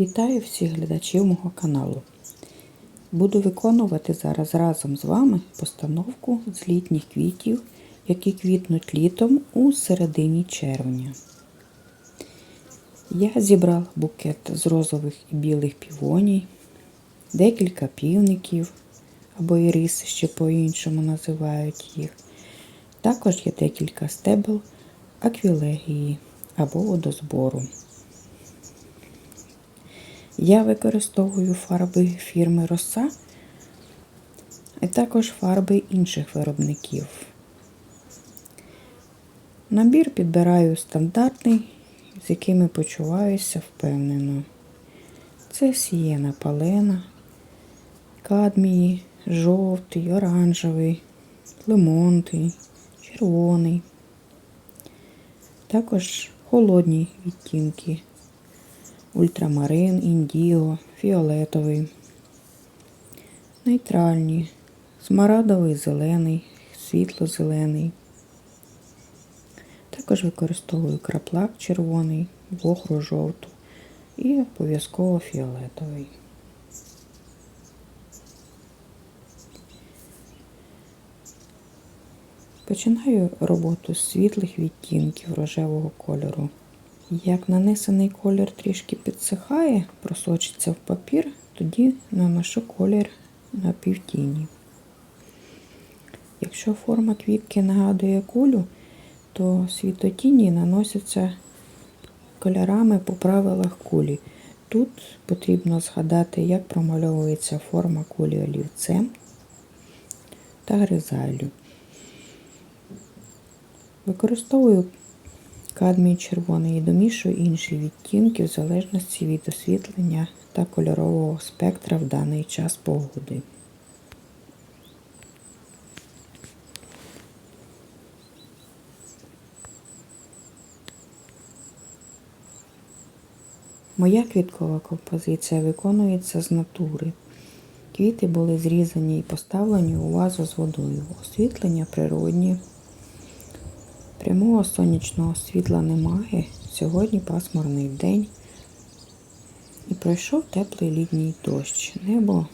Вітаю всіх глядачів мого каналу. Буду виконувати зараз разом з вами постановку з літніх квітів, які квітнуть літом у середині червня. Я зібрав букет з розових і білих півоній, декілька півників або ірис, ще по-іншому називають їх. Також є декілька стебел аквілегії або водозбору. Я використовую фарби фірми Роса, а також фарби інших виробників. Набір підбираю стандартний, з якими почуваюся впевнено. Це сієна палена, кадмії, жовтий, оранжевий, лимонтий, червоний. Також холодні відтінки ультрамарин, індіго, фіолетовий, нейтральні, смарадовий зелений, світло-зелений. Також використовую краплак червоний, вохру жовту і обов'язково фіолетовий. Починаю роботу з світлих відтінків рожевого кольору. Як нанесений колір трішки підсихає, просочиться в папір, тоді наношу колір на півтіні. Якщо форма квітки нагадує кулю, то світотіні наносяться кольорами по правилах кулі. Тут потрібно згадати, як промальовується форма кулі олівцем та гризалю. Використовую кадмій червоний і домішую інші відтінки в залежності від освітлення та кольорового спектра в даний час погоди. Моя квіткова композиція виконується з натури. Квіти були зрізані і поставлені у вазу з водою. Освітлення природні. Прямого сонячного світла немає. Сьогодні пасмурний день. І пройшов теплий літній дощ. Небо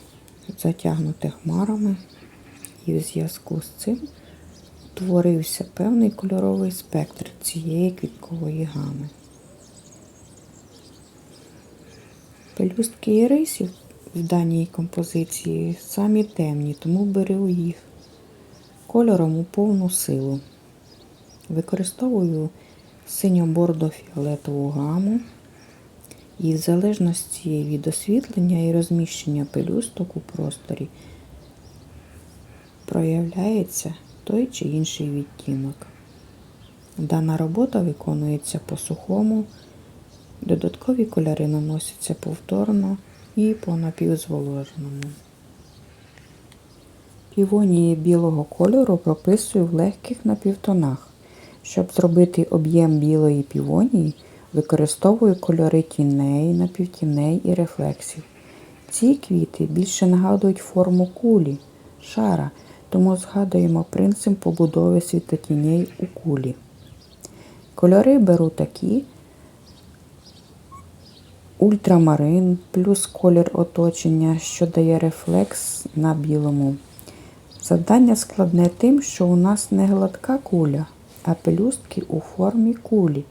затягнуте хмарами, і в зв'язку з цим утворився певний кольоровий спектр цієї квіткової гами. Пелюстки ірисів в даній композиції самі темні, тому беру їх кольором у повну силу. Використовую синьо-бордо-фіолетову гаму і в залежності від освітлення і розміщення пелюсток у просторі проявляється той чи інший відтінок. Дана робота виконується по сухому, додаткові кольори наносяться повторно і по напівзволоженому. Півонії білого кольору прописую в легких напівтонах. Щоб зробити об'єм білої півонії, використовую кольори тіней, напівтіней і рефлексів. Ці квіти більше нагадують форму кулі, шара, тому згадуємо принцип побудови світотіней у кулі. Кольори беру такі: ультрамарин плюс колір оточення, що дає рефлекс на білому. Завдання складне тим, що у нас не гладка куля а пелюстки у формі кулі.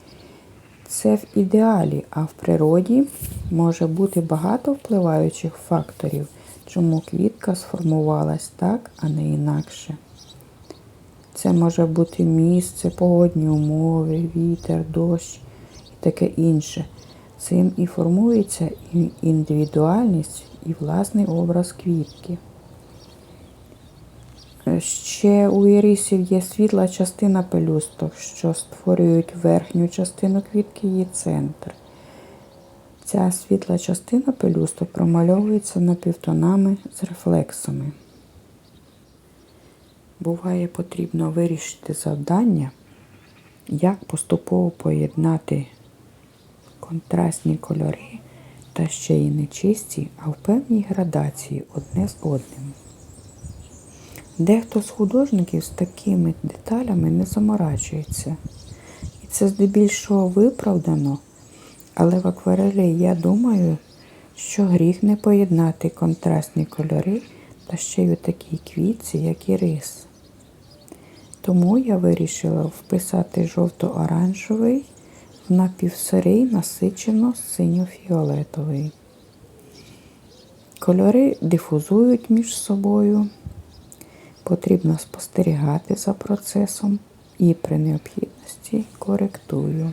Це в ідеалі, а в природі може бути багато впливаючих факторів, чому квітка сформувалась так, а не інакше. Це може бути місце, погодні умови, вітер, дощ і таке інше. Цим і формується індивідуальність і власний образ квітки. Ще у ірисів є світла частина пелюсток, що створюють верхню частину квітки її центр. Ця світла частина пелюсток промальовується напівтонами з рефлексами. Буває потрібно вирішити завдання, як поступово поєднати контрастні кольори та ще й нечисті, а в певній градації одне з одним. Дехто з художників з такими деталями не заморачується. І це здебільшого виправдано, але в акварелі, я думаю, що гріх не поєднати контрастні кольори та ще й у такій квітці, як і рис. Тому я вирішила вписати жовто-оранжевий в напівсирий насичено синьо-фіолетовий. Кольори дифузують між собою. Потрібно спостерігати за процесом і при необхідності коректую.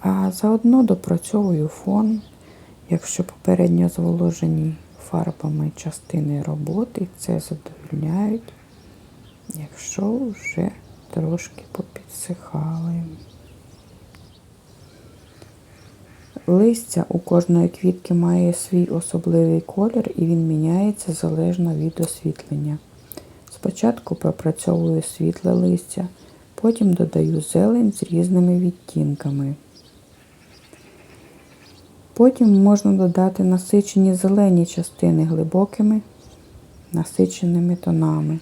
А заодно допрацьовую фон, якщо попередньо зволожені фарбами частини роботи, це задовольняють, якщо вже трошки попідсихали. Листя у кожної квітки має свій особливий колір і він міняється залежно від освітлення. Спочатку пропрацьовую світле листя, потім додаю зелень з різними відтінками. Потім можна додати насичені зелені частини глибокими насиченими тонами.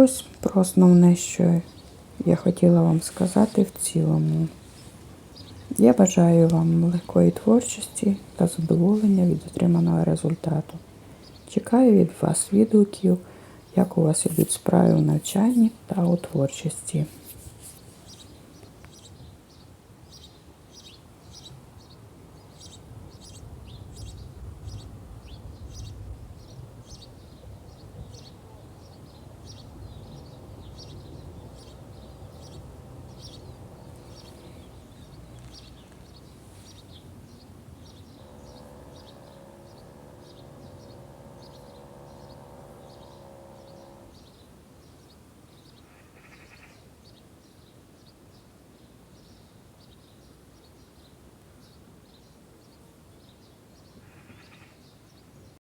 Ось про основне, що я хотіла вам сказати в цілому. Я бажаю вам легкої творчості та задоволення від отриманого результату. Чекаю від вас відгуків, як у вас ідуть справи у навчанні та у творчості.